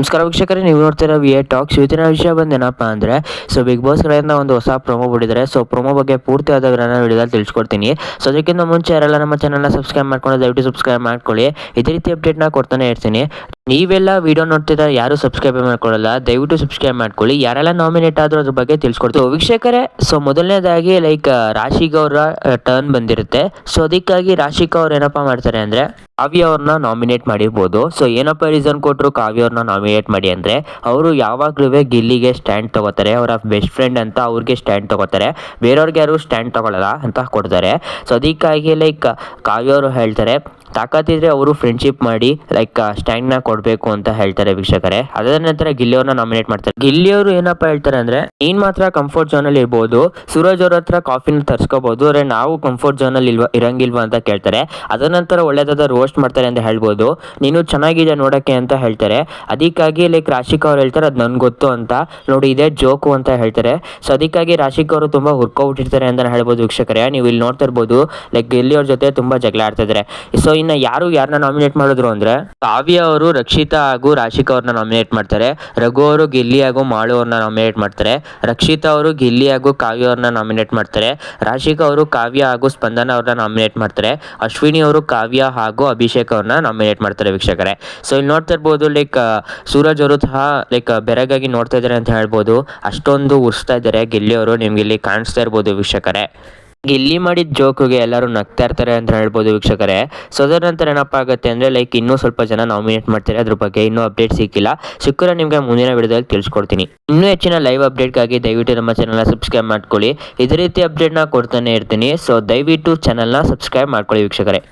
ನಮಸ್ಕಾರ ವೀಕ್ಷಕರೇ, ನೀವು ನೋಡ್ತಿರೋ ವಿ ಎ ಟಾಕ್ಸ್ ಇವತ್ತಿನ ವಿಷಯ ಬಂದೇನಪ್ಪ ಅಂದರೆ ಸೊ ಬಿಗ್ ಬಾಸ್ ಕಡೆಯಿಂದ ಒಂದು ಹೊಸ ಪ್ರೊಮೋ ಬಿಟ್ಟಿದ್ದಾರೆ. ಸೊ ಪ್ರೊಮೋ ಬಗ್ಗೆ ಪೂರ್ತಿ ಆದ ವಿವರನ ವಿಡಿಯೋದಲ್ಲಿ ತಿಳಿಸ್ಕೊಡ್ತೀನಿ. ಸೊ ಅದಕ್ಕಿಂತ ಮುಂಚೆ ಯಾರೆಲ್ಲ ನಮ್ಮ ಚಾನಲ್ನ ಸಬ್ಸ್ಕ್ರೈಬ್ ಮಾಡ್ಕೊಂಡು ದಯವಿಟ್ಟು ಸಬ್ಸ್ಕ್ರೈಬ್ ಮಾಡ್ಕೊಳ್ಳಿ. ಇದೇ ರೀತಿ ಅಪ್ಡೇಟ್ನ ಕೊಡ್ತಾನೆ ಇರ್ತೀನಿ. ನೀವೆಲ್ಲ ವಿಡಿಯೋ ನೋಡ್ತಿದ್ರೆ ಯಾರು ಸಬ್ಸ್ಕ್ರೈಬ್ ಮಾಡ್ಕೊಳ್ಳಲ್ಲ, ದಯವಿಟ್ಟು ಸಬ್ಸ್ಕ್ರೈಬ್ ಮಾಡ್ಕೊಳ್ಳಿ. ಯಾರೆಲ್ಲ ನಾಮಿನೇಟ್ ಆದರೂ ಅದ್ರ ಬಗ್ಗೆ ತಿಳ್ಸ್ಕೊಡ್ತೀವಿ. ವೀಕ್ಷಕರೇ ಸೊ ಮೊದಲನೇದಾಗಿ ಲೈಕ್ ರಾಶಿಗ್ ಅವರ ಟರ್ನ್ ಬಂದಿರುತ್ತೆ. ಸೊ ಅದಕ್ಕಾಗಿ ರಾಶಿಕ್ ಅವ್ರು ಏನಪ್ಪ ಮಾಡ್ತಾರೆ ಅಂದರೆ, ಕಾವ್ಯ ಅವ್ರನ್ನ ನಾಮಿನೇಟ್ ಮಾಡಿರ್ಬೋದು. ಸೊ ಏನಪ್ಪ ರೀಸನ್ ಕೊಟ್ಟರು ಕಾವ್ಯ ಅವ್ರನ್ನ ನಾಮಿನೇಟ್ ಮಾಡಿ ಅಂದರೆ, ಅವರು ಯಾವಾಗಲೂ ಗಿಲ್ಲಿಗೆ ಸ್ಟ್ಯಾಂಡ್ ತಗೋತಾರೆ, ಅವರ ಬೆಸ್ಟ್ ಫ್ರೆಂಡ್ ಅಂತ ಅವ್ರಿಗೆ ಸ್ಟ್ಯಾಂಡ್ ತಗೋತಾರೆ. ಬೇರೆಯವ್ರಿಗೆ ಯಾರು ಸ್ಟ್ಯಾಂಡ್ ತಗೊಳ್ಳಲ್ಲ ಅಂತ ಕೊಡ್ತಾರೆ. ಸೊ ಅದಕ್ಕಾಗಿ ಲೈಕ್ ಕಾವ್ಯ ಅವರು ಹೇಳ್ತಾರೆ ತಾಕತ್ತಿದ್ರೆ ಅವರು ಫ್ರೆಂಡ್ಶಿಪ್ ಮಾಡಿ ಲೈಕ್ ಸ್ಟ್ಯಾಂಡ್ನ ಕೊಡಬೇಕು ಅಂತ ಹೇಳ್ತಾರೆ ವೀಕ್ಷಕರೇ. ಅದರ ನಂತರ ಗಿಲ್ಲಿಯವ್ರನ್ನ ನಾಮಿನೇಟ್ ಮಾಡ್ತಾರೆ. ಗಿಲ್ಲಿಯವರು ಏನಪ್ಪ ಹೇಳ್ತಾರೆ ಅಂದ್ರೆ, ನೀನ್ ಮಾತ್ರ ಕಂಫರ್ಟ್ ಝೋನ್ ಅಲ್ಲಿ ಇರ್ಬೋದು, ಸೂರಜ್ ಅವ್ರ ಹತ್ರ ಕಾಫಿನ ತರ್ಸ್ಕೋಬಹುದು ಆದ್ರೆ ನಾವು ಕಂಫರ್ಟ್ ಝೋನ್ ಅಲ್ಲಿ ಇಲ್ವಾ, ಇರಂಗಿಲ್ವಾ ಅಂತ ಕೇಳ್ತಾರೆ. ಅದ ನಂತರ ಒಳ್ಳೇದಾದ ರೋಸ್ಟ್ ಮಾಡ್ತಾರೆ ಅಂತ ಹೇಳ್ಬೋದು. ನೀನು ಚೆನ್ನಾಗಿದೆ ನೋಡಕ್ಕೆ ಅಂತ ಹೇಳ್ತಾರೆ. ಅದಕ್ಕಾಗಿ ಲೈಕ್ ರಾಶಿಕ್ ಅವ್ರು ಹೇಳ್ತಾರೆ, ಅದು ನನ್ಗೆ ಗೊತ್ತು ಅಂತ. ನೋಡಿ, ಇದೇ ಜೋಕು ಅಂತ ಹೇಳ್ತಾರೆ. ಸೊ ಅದಕ್ಕಾಗಿ ರಾಶಿಕ್ ಅವರು ತುಂಬಾ ಹುರ್ಕೊಬಿಟ್ಟಿರ್ತಾರೆ ಅಂತ ಹೇಳ್ಬೋದು ವೀಕ್ಷಕರೇ. ನೀವು ಇಲ್ಲಿ ನೋಡ್ತಾ ಇರ್ಬೋದು ಲೈಕ್ ಗಿಲ್ಲಿ ಅವ್ರ ಜೊತೆ ತುಂಬಾ ಜಗಳ ಆಡ್ತಾ ಇದ್ದಾರೆ ಸೊ ಇನ್ನ ಯಾರು ಯಾರನ್ನ ನಾಮಿನೇಟ್ ಮಾಡಿದ್ರು ಅಂದ್ರೆ ಕಾವ್ಯ ಅವರು, ರಕ್ಷಿತಾ ಹಾಗೂ ರಾಶಿಕ ಅವ್ರನ್ನ ನಾಮಿನೇಟ್ ಮಾಡ್ತಾರೆ. ರಘು ಅವರು, ಗಿಲ್ಲಿ ಹಾಗೂ ಮಾಳು ಅವ್ರನ್ನ ನಾಮಿನೇಟ್ ಮಾಡ್ತಾರೆ. ರಕ್ಷಿತಾ ಅವರು, ಗಿಲ್ಲಿ ಹಾಗೂ ಕಾವ್ಯ ಅವ್ರನ್ನ ನಾಮಿನೇಟ್ ಮಾಡ್ತಾರೆ. ರಾಶಿಕ ಅವರು, ಕಾವ್ಯ ಹಾಗೂ ಸ್ಪಂದನ ಅವ್ರನ್ನ ನಾಮಿನೇಟ್ ಮಾಡ್ತಾರೆ. ಅಶ್ವಿನಿ ಅವರು, ಕಾವ್ಯ ಹಾಗೂ ಅಭಿಷೇಕ್ ಅವ್ರನ್ನ ನಾಮಿನೇಟ್ ಮಾಡ್ತಾರೆ ವೀಕ್ಷಕರೇ. ಸೊ ಇಲ್ಲಿ ನೋಡ್ತಾ ಇರ್ಬೋದು ಲೈಕ್ ಸೂರಜ್ ಅವರು ಸಹ ಲೈಕ್ ಬೆರಗಾಗಿ ನೋಡ್ತಾ ಇದ್ದಾರೆ ಅಂತ ಹೇಳ್ಬೋದು. ಅಷ್ಟೊಂದು ಉರ್ಸ್ತಾ ಇದ್ದಾರೆ. ಗಿಲ್ಲಿ ಅವರು ನಿಮ್ಗೆ ಇಲ್ಲಿ ಕಾಣಿಸ್ತಾ ಇರ್ಬೋದು ವೀಕ್ಷಕರೇ. ಗಿಲ್ಲಿ ಮಾಡಿದ ಜೋಕಿಗೆ ಎಲ್ಲರೂ ನಗ್ತಾ ಇರ್ತಾರೆ ಅಂತ ಹೇಳ್ಬೋದು ವೀಕ್ಷಕರೇ. ಸೊ ಅದರ ನಂತರ ಏನಪ್ಪ ಆಗುತ್ತೆ ಅಂದರೆ ಲೈಕ್ ಇನ್ನೂ ಸ್ವಲ್ಪ ಜನ ನಾಮಿನೇಟ್ ಮಾಡ್ತಾರೆ. ಅದ್ರ ಬಗ್ಗೆ ಇನ್ನೂ ಅಪ್ಡೇಟ್ ಸಿಕ್ಕಿಲ್ಲ. ಸಿಕ್ಕರೆ ನಿಮಗೆ ಮುಂದಿನ ವಿಡಿಯೋದಲ್ಲಿ ತಿಳಿಸ್ಕೊಡ್ತೀನಿ. ಇನ್ನೂ ಹೆಚ್ಚಿನ ಲೈವ್ ಅಪ್ಡೇಟ್ಗಾಗಿ ದಯವಿಟ್ಟು ನಮ್ಮ ಚಾನಲ್ನ ಸಬ್ಸ್ಕ್ರೈಬ್ ಮಾಡ್ಕೊಳ್ಳಿ. ಇದೇ ರೀತಿ ಅಪ್ಡೇಟ್ನ ಕೊಡ್ತಾನೆ ಇರ್ತೀನಿ. ಸೊ ದಯವಿಟ್ಟು ಚಾನಲ್ನ ಸಬ್ಸ್ಕ್ರೈಬ್ ಮಾಡ್ಕೊಳ್ಳಿ ವೀಕ್ಷಕರೇ.